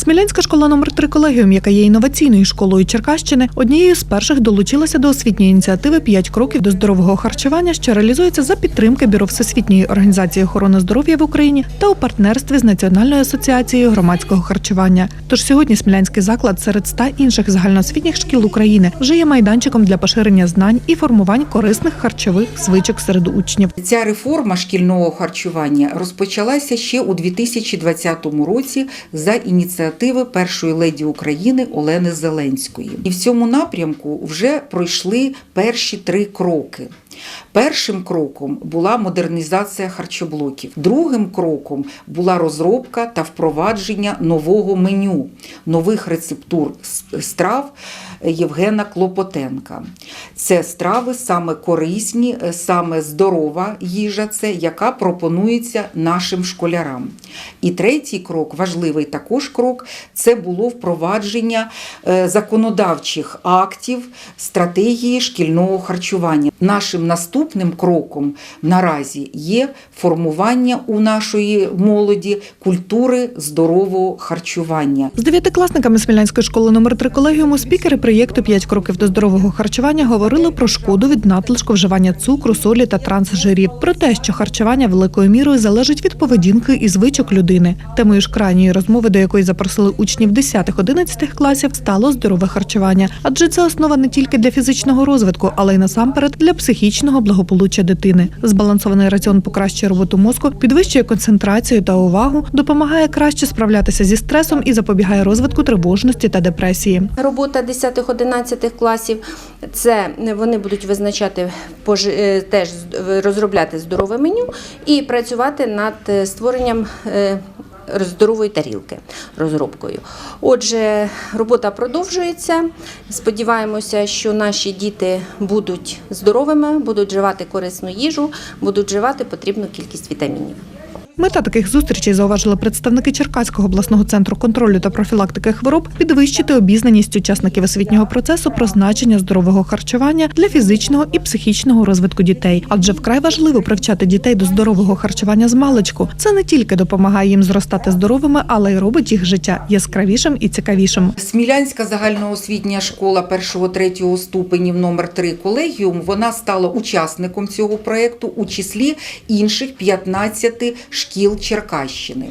Смілянська школа номер 3 колегіум, яка є інноваційною школою Черкащини, однією з перших долучилася до освітньої ініціативи «5 кроків до здорового харчування, що реалізується за підтримки Бюро Всесвітньої організації охорони здоров'я в Україні та у партнерстві з Національною асоціацією громадського харчування. Тож сьогодні смілянський заклад серед ста інших загальноосвітніх шкіл України вже є майданчиком для поширення знань і формувань корисних харчових звичок серед учнів. Ця реформа шкільного харчування розпочалася ще у 2020 році за ініціативи першої леді України Олени Зеленської. І в цьому напрямку вже пройшли перші три кроки. Першим кроком була модернізація харчоблоків. Другим кроком була розробка та впровадження нового меню, нових рецептур страв Євгена Клопотенка. Це страви саме корисні, е, саме здорова їжа, це яка пропонується нашим школярам. І третій крок, важливий також крок, це було впровадження е, законодавчих актів стратегії шкільного харчування. Нашим наступним кроком наразі є формування у нашої молоді культури здорового харчування. З дев'ятикласниками Смілянської школи номер 3 колегіуму спікери проєкту «5 кроків до здорового харчування говорили про шкоду від надлишку вживання цукру, солі та трансжирів, про те, що харчування великою мірою залежить від поведінки і звичок людини. Темою ж крайньої розмови, до якої запросили учнів 10-11 класів, стало здорове харчування, адже це основа не тільки для фізичного розвитку, але й насамперед для психічного благополуччя дитини. Збалансований раціон покращує роботу мозку, підвищує концентрацію та увагу, допомагає краще справлятися зі стресом і запобігає розвитку тривожності та депресії. Робота 10-11 класів це вони будуть визначати е, теж розробляти здорове меню і працювати над е, створенням. Здорової тарілки розробкою. Отже, робота продовжується. Сподіваємося, що наші діти будуть здоровими, будуть вживати корисну їжу, будуть вживати потрібну кількість вітамінів. Мета таких зустрічей зауважили представники Черкаського обласного центру контролю та профілактики хвороб підвищити обізнаність учасників освітнього процесу про значення здорового харчування для фізичного і психічного розвитку дітей. Адже вкрай важливо привчати дітей до здорового харчування з маличку. Це не тільки допомагає їм зростати здоровими, але й робить їх життя яскравішим і цікавішим. Смілянська загальноосвітня школа 1-3 ступенів номер 3 колегіум. Вона стала учасником цього проєкту у числі інших 15 шкіл Черкащини.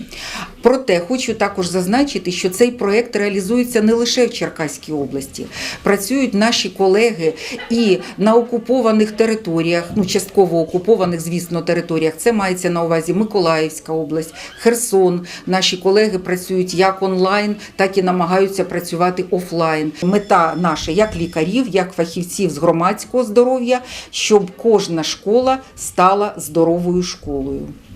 Проте хочу також зазначити, що цей проєкт реалізується не лише в Черкаській області. Працюють наші колеги і на окупованих територіях, ну частково окупованих, звісно, територіях. Це мається на увазі Миколаївська область, Херсон. Наші колеги працюють як онлайн, так і намагаються працювати офлайн. Мета наша як лікарів, як фахівців з громадського здоров'я, щоб кожна школа стала здоровою школою.